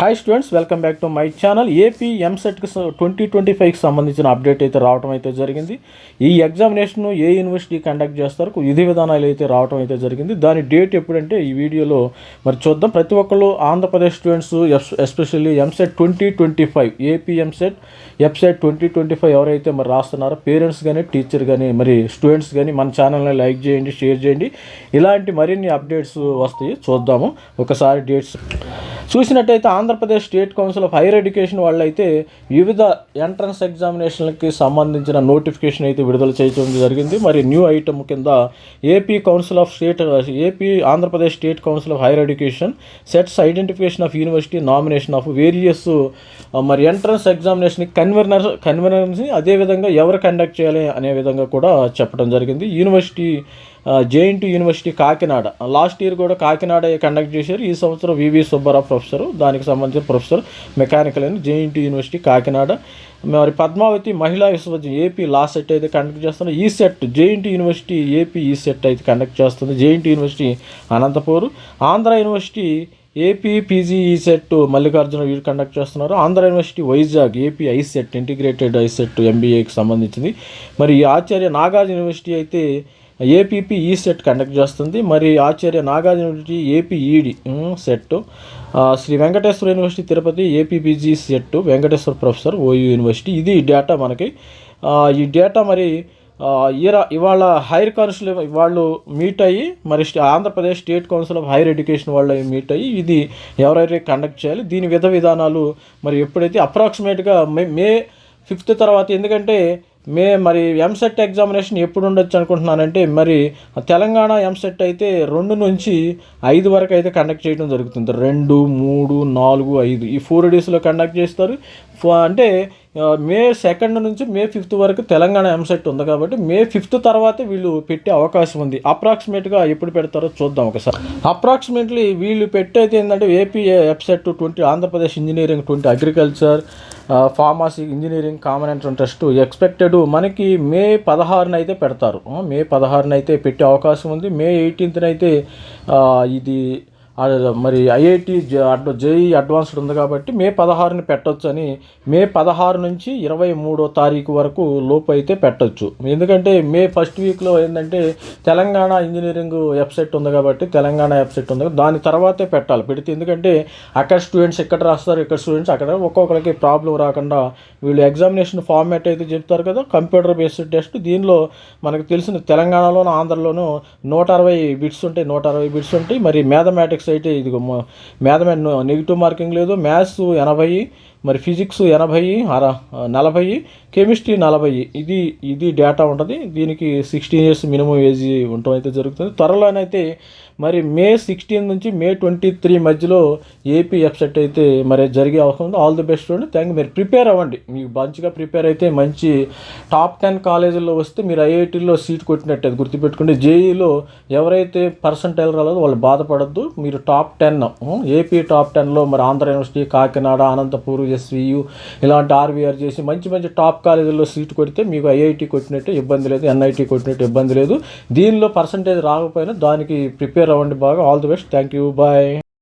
Hi students welcome back to my channel AP ఎంసెట్కి twenty twenty ఫైవ్కి సంబంధించిన update అయితే రావడం అయితే జరిగింది. ఈ ఎగ్జామినేషన్ ఏ యూనివర్సిటీ కండక్ట్ చేస్తారు? విధి విధానాలు అయితే రావడం అయితే జరిగింది. దాని డేట్ ఎప్పుడంటే ఈ వీడియోలో మరి చూద్దాం. ప్రతి ఒక్కళ్ళు Andhra Pradesh students especially EAMCET twenty twenty five AP EAMCET EAPCET twenty twenty five ఎవరైతే మరి రాస్తున్నారో పేరెంట్స్ కానీ టీచర్ కానీ మరి స్టూడెంట్స్ కానీ మన ఛానల్ని లైక్ చేయండి షేర్ చేయండి. ఇలాంటి మరిన్ని అప్డేట్స్ వస్తాయి. చూద్దాము. ఒకసారి డేట్స్ చూసినట్టయితే Andhra Pradesh state council of higher education వాళ్ళు అయితే వివిధ ఎంట్రన్స్ ఎగ్జామినేషన్లకి సంబంధించిన నోటిఫికేషన్ అయితే విడుదల చేయడం జరిగింది. మరి న్యూ ఐటమ్ కింద AP council of state AP Andhra Pradesh state council of higher education sets identification of university nomination of various మరి ఎంట్రన్స్ ఎగ్జామినేషన్ కన్వీనర్ కన్వీనర్స్ని అదేవిధంగా ఎవరు కండక్ట్ చేయాలి అనే విధంగా కూడా చెప్పడం జరిగింది. University JNT university Kakinada. Last year కూడా కాకినాడ కండక్ట్ చేశారు. ఈ సంవత్సరం వివి సుబ్బారావు ప్రొఫెసర్ దానికి సంబంధించిన ప్రొఫెసర్ మెకానికల్ అని జేఎన్టీ యూనివర్సిటీ కాకినాడ. మరి Padmavathi Mahila Vishwavidyalayam AP law set అయితే కండక్ట్ చేస్తున్నారు E set JNT university AP E set అయితే కండక్ట్ చేస్తుంది. JNT university Anantapur. Andhra university AP PG E set Mallikarjuna వీరు కండక్ట్ చేస్తున్నారు. Andhra university Vizag AP I set integrated I set ఎంబీఏకి సంబంధించింది. మరి Acharya Nagarjuna university అయితే APP E set conduct చేస్తుంది. మరి Acharya Nagarjuna university APED set. Sri Venkateswara university Tirupati APPG set. Venkateswara professor OU university. ఇది data మనకి. ఈ data మరి ఇరా ఇవాళ హైర్ కౌన్సిల్ వాళ్ళు మీట్ అయ్యి మరి Andhra Pradesh state council of higher education వాళ్ళు మీట్ అయ్యి ఇది ఎవరైతే కండక్ట్ చేయాలి దీని విధ విధానాలు మరి ఎప్పుడైతే అప్రాక్సిమేట్గా మే మే ఫిఫ్త్ తర్వాత ఎందుకంటే మే మరి ఎంసెట్ ఎగ్జామినేషన్ ఎప్పుడు ఉండొచ్చు అనుకుంటున్నానంటే మరి తెలంగాణ ఎంసెట్ అయితే రెండు నుంచి ఐదు వరకు అయితే కండక్ట్ చేయడం జరుగుతుంది. రెండు మూడు నాలుగు ఐదు ఈ ఫోర్ డేస్లో కండక్ట్ చేస్తారు. అంటే మే సెకండ్ నుంచి మే ఫిఫ్త్ వరకు తెలంగాణ ఎంసెట్ ఉంది కాబట్టి మే ఫిఫ్త్ తర్వాతే వీళ్ళు పెట్టే అవకాశం ఉంది. అప్రాక్సిమేట్గా ఎప్పుడు పెడతారో చూద్దాం ఒకసారి. అప్రాక్సిమేట్లీ వీళ్ళు పెట్టేది ఏంటంటే AP EAPCET twenty Andhra Pradesh engineering twenty agriculture pharmacy engineering common entrance test expected మనకి మే పదహారున అయితే పెడతారు. మే పదహారున అయితే పెట్టే అవకాశం ఉంది. మే ఎయిటీన్త్న అయితే ఇది మరి ఐఐటి అడ్ జేఈ అడ్వాన్స్డ్ ఉంది కాబట్టి మే పదహారుని పెట్టొచ్చు అని మే పదహారు నుంచి ఇరవై మూడో తారీఖు వరకు లోపు అయితే పెట్టొచ్చు. ఎందుకంటే మే ఫస్ట్ వీక్లో ఏంటంటే తెలంగాణ ఇంజనీరింగ్ వెబ్సైట్ ఉంది కాబట్టి తెలంగాణ వెబ్సైట్ ఉంది. దాని తర్వాతే పెట్టాలి పెడితే. ఎందుకంటే అక్కడ స్టూడెంట్స్ ఎక్కడ రాస్తారు ఇక్కడ స్టూడెంట్స్ అక్కడ ఒక్కొక్కరికి ప్రాబ్లం రాకుండా వీళ్ళు ఎగ్జామినేషన్ ఫార్మాట్ అయితే చెప్తారు కదా కంప్యూటర్ బేస్డ్ టెస్ట్. దీనిలో మనకు తెలిసిన తెలంగాణలోను ఆంధ్రలోనూ నూట అరవై బిట్స్ ఉంటాయి నూట అరవై బిట్స్ ఉంటాయి. మరి మ్యాథమెటిక్స్ మ్యాథమెటిక్స్ అయితే ఇది మ్యాథమెట్ నెగిటివ్ మార్కింగ్ లేదు. మ్యాథ్స్ ఎనభై మరి ఫిజిక్స్ ఎనభై అర నలభై కెమిస్ట్రీ నలభై. ఇది ఇది డేటా ఉంటుంది. దీనికి సిక్స్టీన్ ఇయర్స్ మినిమం ఏజ్ ఉండటం అయితే జరుగుతుంది. త్వరలోనైతే మరి మే సిక్స్టీన్ నుంచి మే ట్వంటీ త్రీ మధ్యలో ఏపీ వెబ్సైట్ అయితే మరి జరిగే అవసరం ఉంది. ఆల్ ది బెస్ట్ అండి థ్యాంక్ మీరు ప్రిపేర్ అవ్వండి. మీకు మంచిగా ప్రిపేర్ అయితే మంచి టాప్ టెన్ కాలేజీల్లో వస్తే మీరు ఐఐటీలో సీట్ కొట్టినట్టు అది గుర్తుపెట్టుకుంటే జేఈలో ఎవరైతే పర్సంటైల్ రాలేదో వాళ్ళు బాధపడద్దు. మీరు టాప్ టెన్ ఏపీ టాప్ టెన్లో మరి ఆంధ్ర యూనివర్సిటీ కాకినాడ అనంతపూర్ ఎస్వియు ఇలాంటి ఆర్వీఆర్ చేసి మంచి మంచి టాప్ కాలేజీల్లో సీట్ కొడితే మీకు ఐఐటి కొట్టినట్టు ఇబ్బంది లేదు ఎన్ఐటి కొట్టినట్టు ఇబ్బంది లేదు. దీనిలో పర్సంటేజ్ రాకపోయినా దానికి ప్రిపేర్ అవ్వండి బాగా. All the best. Thank you. Bye.